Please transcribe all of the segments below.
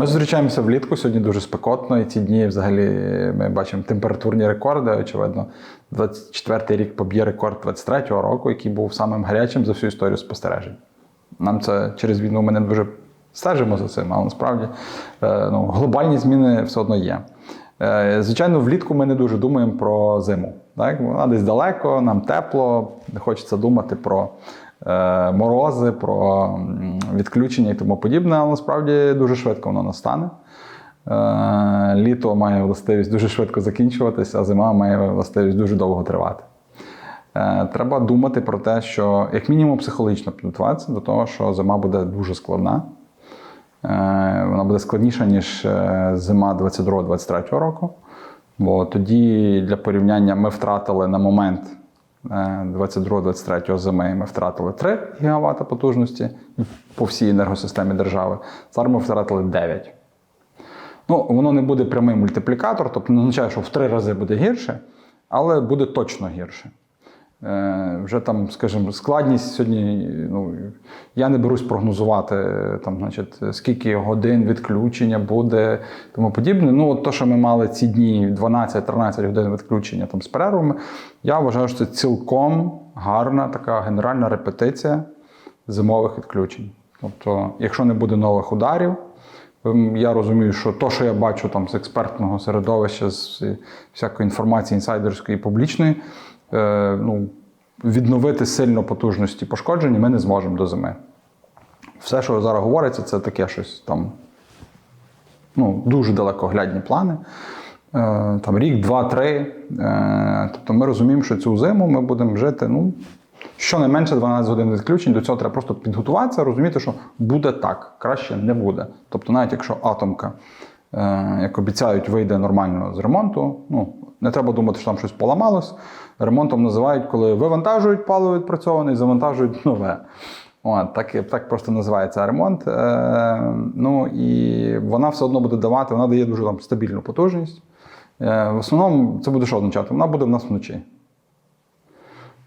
Ми зустрічаємося влітку. Сьогодні дуже спекотно, і ці дні взагалі ми бачимо температурні рекорди. Очевидно, 24-й рік поб'є рекорд 23-го року, який був самим гарячим за всю історію спостережень. Нам це через війну ми не дуже стежимо за цим, але насправді е, ну, глобальні зміни все одно є. Е, Звичайно, влітку ми не дуже думаємо про зиму. Так? Вона десь далеко, нам тепло, не хочеться думати про морози, про відключення і тому подібне, але насправді дуже швидко воно настане. Е, Літо має властивість дуже швидко закінчуватися, а зима має властивість дуже довго тривати. Е, Треба думати про те, що як мінімум психологічно підготуватися до того, що зима буде дуже складна. Е, Вона буде складніша, ніж е, зима 22-23 року. Бо тоді для порівняння ми втратили на момент е, 22-23 зими ми втратили 3 ГВт потужності по всій енергосистемі держави. Зараз ми втратили 9. Ну, воно не буде прямий мультиплікатор, тобто не означає, що в три рази буде гірше, але буде точно гірше. Е, вже там, скажімо, складність сьогодні. Ну, я не берусь прогнозувати, е, там, значить, скільки годин відключення буде, тому подібне. Ну, от то, що ми мали ці дні 12-13 годин відключення там, з перервами, я вважаю, що це цілком гарна така генеральна репетиція зимових відключень. Тобто, якщо не буде нових ударів, Ем, Я розумію, що то, що я бачу там з експертного середовища, з всякої інформації інсайдерської і публічної, е, ну, відновити сильно потужності пошкоджені ми не зможемо до зими. Все, що зараз говориться, це таке щось там ну, дуже далекоглядні плани. Е, Там рік, два, три. Е, Тобто ми розуміємо, що цю зиму ми будемо жити ну, щонайменше 12 годин відключень. До цього треба просто підготуватися, розуміти, що буде так, краще не буде. Тобто, навіть якщо атомка, е, як обіцяють, вийде нормально з ремонту, ну, не треба думати, що там щось поламалось. Ремонтом називають, коли вивантажують паливо відпрацьоване і завантажують нове. От, так, так просто називається ремонт. Е, ну і вона все одно буде давати, вона дає дуже там, стабільну потужність. Е, в основному це буде що означати? Вона буде в нас вночі.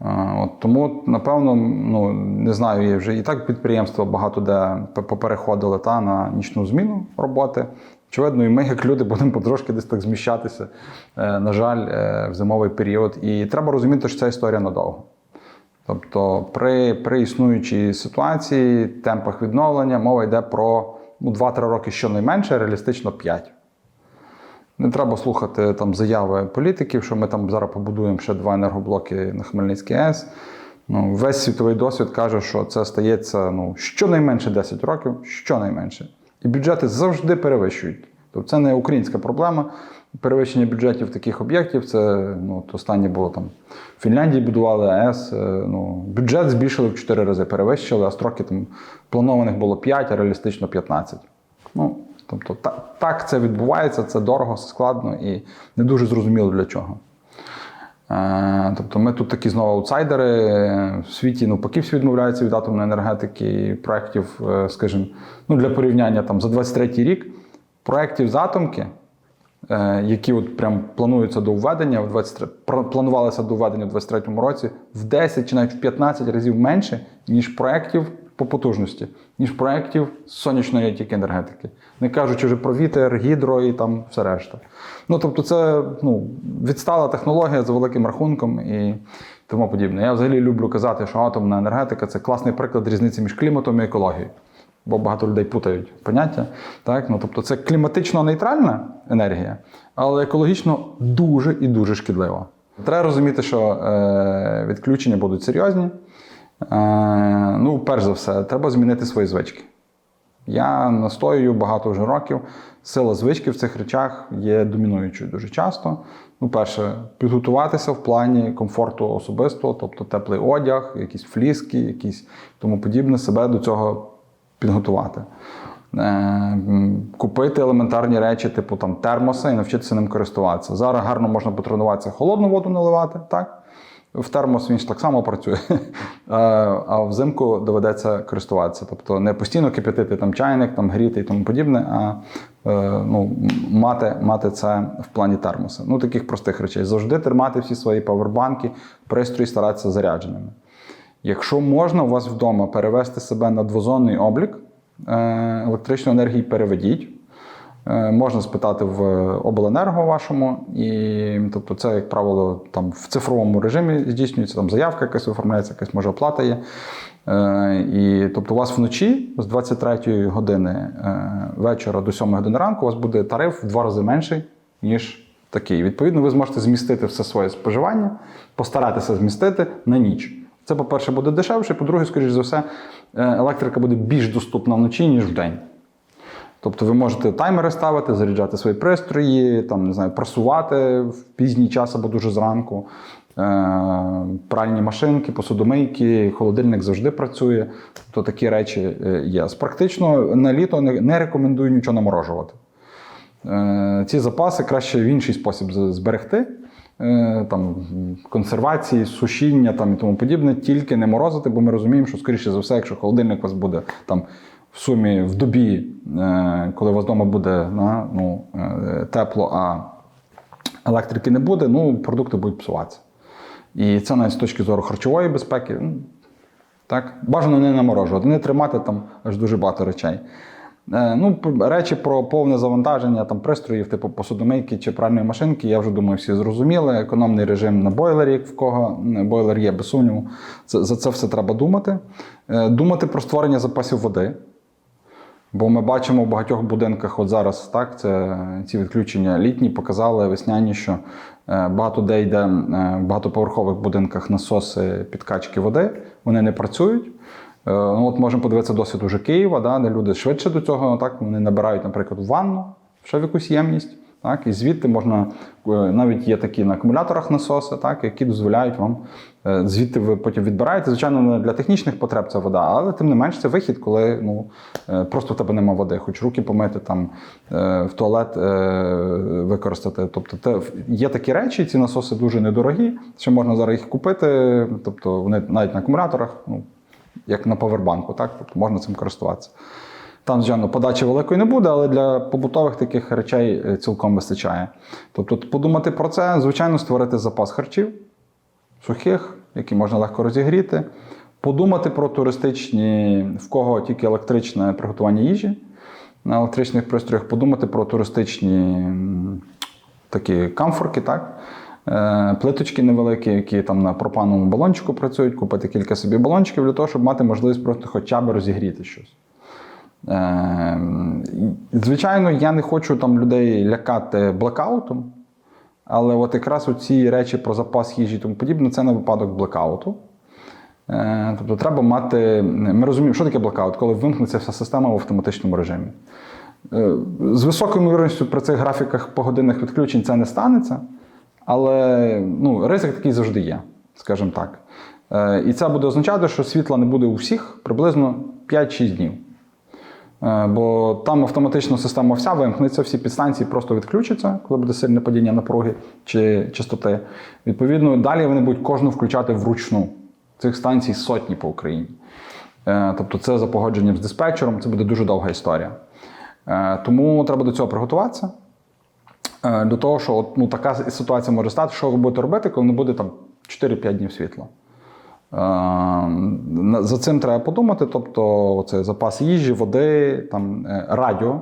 Е, От, тому, напевно, ну, не знаю, вже і так підприємства багато де попереходили та, на нічну зміну роботи. Очевидно, і ми, як люди, будемо потрошки десь так зміщатися, е, на жаль, е, в зимовий період. І треба розуміти, що ця історія надовго. Тобто, при, при існуючій ситуації, темпах відновлення, мова йде про ну, 2-3 роки щонайменше, реалістично 5. Не треба слухати там заяви політиків, що ми там зараз побудуємо ще два енергоблоки на Хмельницькій АЕС. Ну, весь світовий досвід каже, що це стається ну, щонайменше 10 років, щонайменше. І бюджети завжди перевищують. Тобто це не українська проблема. Перевищення бюджетів таких об'єктів. Це ну, останнє було там в Фінляндії будували АЕС. е, Ну, бюджет збільшили в 4 рази, перевищили, а строки там планованих було 5, а реалістично 15. Ну, тобто, та, так це відбувається, це дорого, складно і не дуже зрозуміло для чого. Е, Тобто ми тут такі знову аутсайдери. В світі навпаки всі відмовляються від атомної енергетики, проєктів, е, скажімо, ну для порівняння там за 23 рік проєктів з атомки, е, які от прям плануються до введення в 23, пр- планувалися до введення в 23 році, в 10 чи навіть в 15 разів менше, ніж проєктів по потужності, ніж проєктів сонячної тільки енергетики. Не кажучи вже про вітер, гідро і там все решта. Ну тобто, це ну, відстала технологія за великим рахунком і тому подібне. Я взагалі люблю казати, що атомна енергетика це класний приклад різниці між кліматом і екологією. Бо багато людей путають поняття. Так? Ну, тобто це кліматично нейтральна енергія, але екологічно дуже і дуже шкідлива. Треба розуміти, що е, відключення будуть серйозні. Е, ну, перш за все, треба змінити свої звички. Я настоюю багато вже років. Сила звички в цих речах є домінуючою дуже часто. Ну, перше, підготуватися в плані комфорту особистого, тобто теплий одяг, якісь фліски, якісь тому подібне, себе до цього підготувати. Е, Купити елементарні речі, типу там термоса, і навчитися ним користуватися. Зараз гарно можна потренуватися холодну воду наливати, так? В термос він ж так само працює, а взимку доведеться користуватися. Тобто не постійно кип'ятити там чайник, там гріти і тому подібне, а е, ну, мати, мати це в плані термоса. Ну, таких простих речей. Завжди тримати всі свої павербанки, пристрої старатися зарядженими. Якщо можна у вас вдома перевести себе на двозонний облік, е, електричну енергію переведіть. Е, Можна спитати в обленерго вашому, і тобто це, як правило, там в цифровому режимі здійснюється, там заявка якась оформляється, якась може оплата є. Е, І тобто, у вас вночі з 23 години е, вечора до 7 години ранку у вас буде тариф в два рази менший, ніж такий. Відповідно, ви зможете змістити все своє споживання, постаратися змістити на ніч. Це, по-перше, буде дешевше, по-друге, скоріш за все, е, електрика буде більш доступна вночі, ніж вдень. Тобто ви можете таймери ставити, заряджати свої пристрої, там, не знаю, прасувати в пізній час або дуже зранку. Е, пральні машинки, посудомийки, холодильник завжди працює. Тобто такі речі е, є. Практично на літо не, рекомендую нічого наморожувати. Е, Ці запаси краще в інший спосіб зберегти. Там, консервації, сушіння там, і тому подібне, тільки не морозити, бо ми розуміємо, що, скоріше за все, якщо холодильник у вас буде там, в сумі в добі, е, коли у вас вдома буде ну, е, тепло, а електрики не буде, ну, продукти будуть псуватися. І це навіть з точки зору харчової безпеки. ну, Так? Бажано не наморожувати, не тримати там аж дуже багато речей. Е, Ну, речі про повне завантаження там, пристроїв, типу посудомийки чи пральної машинки, я вже думаю, всі зрозуміли. Економний режим на бойлері, в кого бойлер є, без сумніву. За це все треба думати. Думати про створення запасів води. Бо ми бачимо в багатьох будинках, от зараз так, це ці відключення літні показали весняні, що е, багато де йде е, в багатоповерхових будинках насоси підкачки води, вони не працюють. Е, Ну, от можемо подивитися досвід уже Києва, да, де люди швидше до цього, так, вони набирають, наприклад, ванну, ще в якусь ємність. Так, і звідти можна навіть є такі на акумуляторах насоси, так, які дозволяють вам звідти ви потім відбираєте. Звичайно, не для технічних потреб це вода, але тим не менш це вихід, коли ну, е, просто в тебе нема води, хоч руки помити, там, е, в туалет е, використати. Тобто те, є такі речі, ці насоси дуже недорогі. Ще можна зараз їх купити, тобто вони навіть на акумуляторах, ну, як на повербанку, так, тобто можна цим користуватися. Там, звичайно, подачі великої не буде, але для побутових таких речей е, цілком вистачає. Тобто, подумати про це, звичайно, створити запас харчів сухих, які можна легко розігріти. Подумати про туристичні, в кого тільки електричне приготування їжі на електричних пристроях, подумати про туристичні такі камфорки, так? Е, Плиточки невеликі, які там на пропановому балончику працюють, купити кілька собі балончиків для того, щоб мати можливість просто хоча б розігріти щось. Е, Звичайно, я не хочу там людей лякати блекаутом, але от якраз ці речі про запас їжі і тому подібне, це на випадок блекауту. Е, Тобто треба мати. Ми розуміємо, що таке блекаут, коли вимкнеться вся система в автоматичному режимі. Е, З високою ймовірністю при цих графіках погодинних відключень це не станеться, але ну, ризик такий завжди є, скажімо так. Е, І це буде означати, що світла не буде у всіх приблизно 5-6 днів. Е, Бо там автоматично система вся вимкнеться, всі підстанції просто відключаться, коли буде сильне падіння напруги чи частоти. Відповідно, далі вони будуть кожну включати вручну. Цих станцій сотні по Україні. Е, Тобто, це за погодженням з диспетчером, це буде дуже довга історія. Е, Тому треба до цього приготуватися. До того, що от, ну, така ситуація може стати, що ви будете робити, коли не буде там 4-5 днів світла. За цим треба подумати. Тобто, це запас їжі, води, там, е, радіо.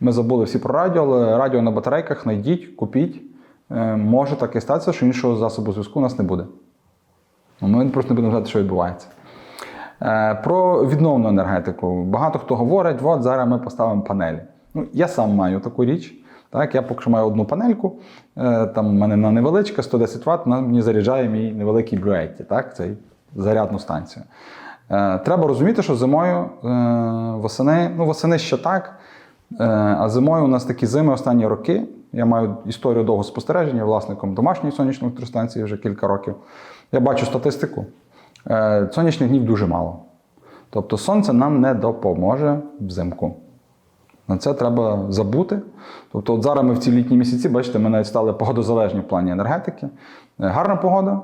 Ми забули всі про радіо, але радіо на батарейках знайдіть, купіть. Е, Може так і статися, що іншого засобу зв'язку у нас не буде. Ну, Ми просто не будемо знати, що відбувається. Е, Про відновлену енергетику. Багато хто говорить, от зараз ми поставимо панелі. Ну, я сам маю таку річ. Так, я поки що маю одну панельку, там в мене на невеличка, 110 Вт, вона мені заряджає мій невеликий блюетті, так, цей зарядну станцію. Е, Треба розуміти, що зимою е, восени, ну восени ще так, е, а зимою у нас такі зими останні роки. Я маю історію довго спостереження власником домашньої сонячної електростанції вже кілька років. Я бачу статистику. Сонячних днів дуже мало. Тобто сонце нам не допоможе взимку. На це треба забути. Тобто, от зараз ми в ці літні місяці, бачите, ми навіть стали погодозалежні в плані енергетики. Гарна погода,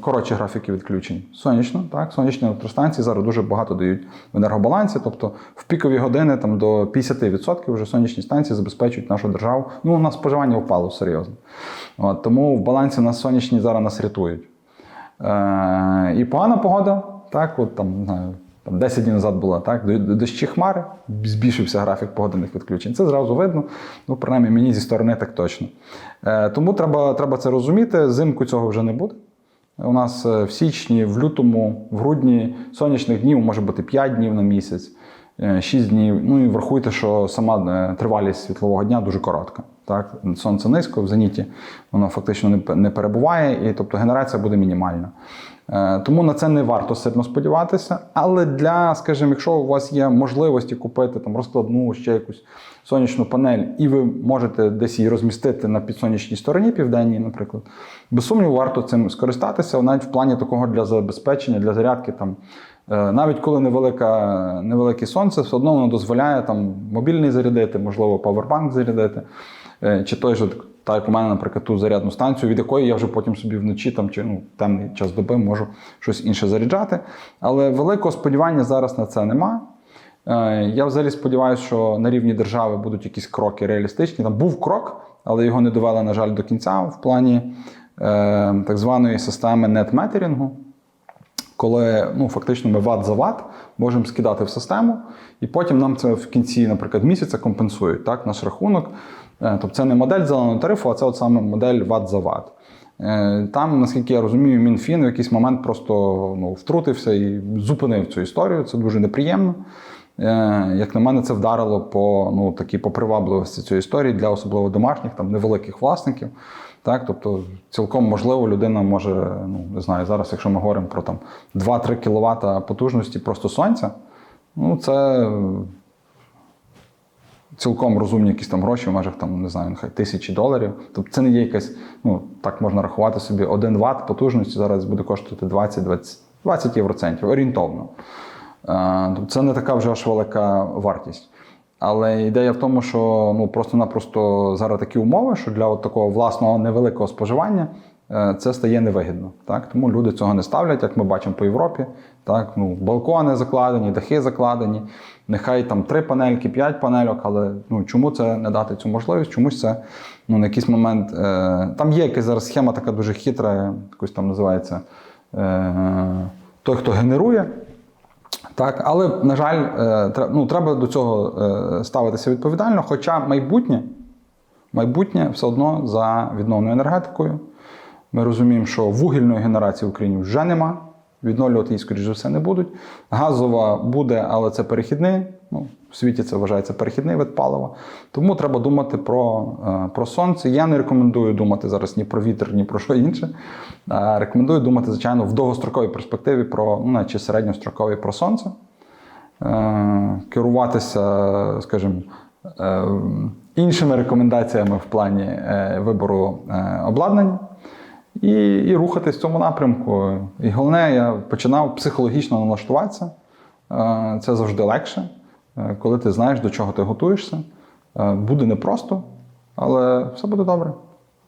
коротші графіки відключень. Сонячно, так, сонячні електростанції зараз дуже багато дають в енергобалансі. Тобто в пікові години там, до 50% вже сонячні станції забезпечують нашу державу. Ну, у нас споживання впало серйозно. От, тому в балансі нас сонячні зараз нас рятують. Е, і погана погода, так, от там, там 10 днів назад була так, до- до- дощі хмари, збільшився графік погодинних відключень. Це зразу видно. Ну, принаймні, мені зі сторони так точно. Е, тому треба, треба це розуміти. Зимку цього вже не буде. У нас е, в січні, в лютому, в грудні сонячних днів може бути 5 днів на місяць, 6 днів. Ну і врахуйте, що сама е, тривалість світлового дня дуже коротка. Так? Сонце низько, в зеніті воно фактично не перебуває, і тобто генерація буде мінімальна. Е, Тому на це не варто сильно сподіватися. Але для, скажімо, якщо у вас є можливості купити там розкладну ще якусь сонячну панель, і ви можете десь її розмістити на підсонячній стороні південній, наприклад, без сумніву, варто цим скористатися, навіть в плані такого для забезпечення, для зарядки. Там, е, навіть коли невелика, невелике сонце, все одно воно дозволяє там мобільний зарядити, можливо, павербанк зарядити. Е, Чи той же, так як у мене, наприклад, ту зарядну станцію, від якої я вже потім собі вночі там, чи ну, темний час доби можу щось інше заряджати. Але великого сподівання зараз на це нема. Е, Я взагалі сподіваюся, що на рівні держави будуть якісь кроки реалістичні. Там був крок, але його не довели, на жаль, до кінця в плані е, так званої системи нетметерінгу коли ну, фактично ми ват за ват можемо скидати в систему, і потім нам це в кінці, наприклад, місяця компенсують так, наш рахунок. Е, Тобто це не модель зеленого тарифу, а це от саме модель ват за ват. Е, Там, наскільки я розумію, Мінфін в якийсь момент просто ну, втрутився і зупинив цю історію. Це дуже неприємно. Е, Як на мене, це вдарило по ну, такій по привабливості цієї історії для особливо домашніх, там невеликих власників. Так, тобто, цілком можливо, людина може, ну не знаю, зараз, якщо ми говоримо про там 2-3 кВт потужності просто сонця, ну це цілком розумні якісь там гроші в межах там, не знаю, нехай тисячі доларів. Тобто це не є якась, ну так можна рахувати собі, 1 Вт потужності зараз буде коштувати 20-20 20 євроцентів, орієнтовно. Е, Тобто це не така вже аж велика вартість. Але ідея в тому, що ну просто-напросто зараз такі умови, що для от такого власного невеликого споживання е, це стає невигідно. Так? Тому люди цього не ставлять, як ми бачимо по Європі. Так? Ну, балкони закладені, дахи закладені, нехай там три панельки, п'ять панельок, але ну, чому це не дати цю можливість? Чомусь це ну, на якийсь момент. Е, там є якась зараз схема така дуже хитра, якось там називається е, той, хто генерує. Так, але, на жаль, е, ну, треба до цього е, ставитися відповідально. Хоча майбутнє, майбутнє все одно за відновною енергетикою. Ми розуміємо, що вугільної генерації в Україні вже нема. Відновлювати її, скоріш за все, не будуть. Газова буде, але це перехідний. Ну, в світі це вважається перехідний вид палива. Тому треба думати про, е, про сонце. Я не рекомендую думати зараз ні про вітер, ні про що інше. Рекомендую думати, звичайно, в довгостроковій перспективі про ну, чи середньостроковій про сонце. Е, керуватися, скажімо, е, іншими рекомендаціями в плані е, вибору е, обладнання і, і рухатись в цьому напрямку. І головне, я починав психологічно налаштуватися. Е, Це завжди легше, е, коли ти знаєш, до чого ти готуєшся. Е, Буде непросто, але все буде добре.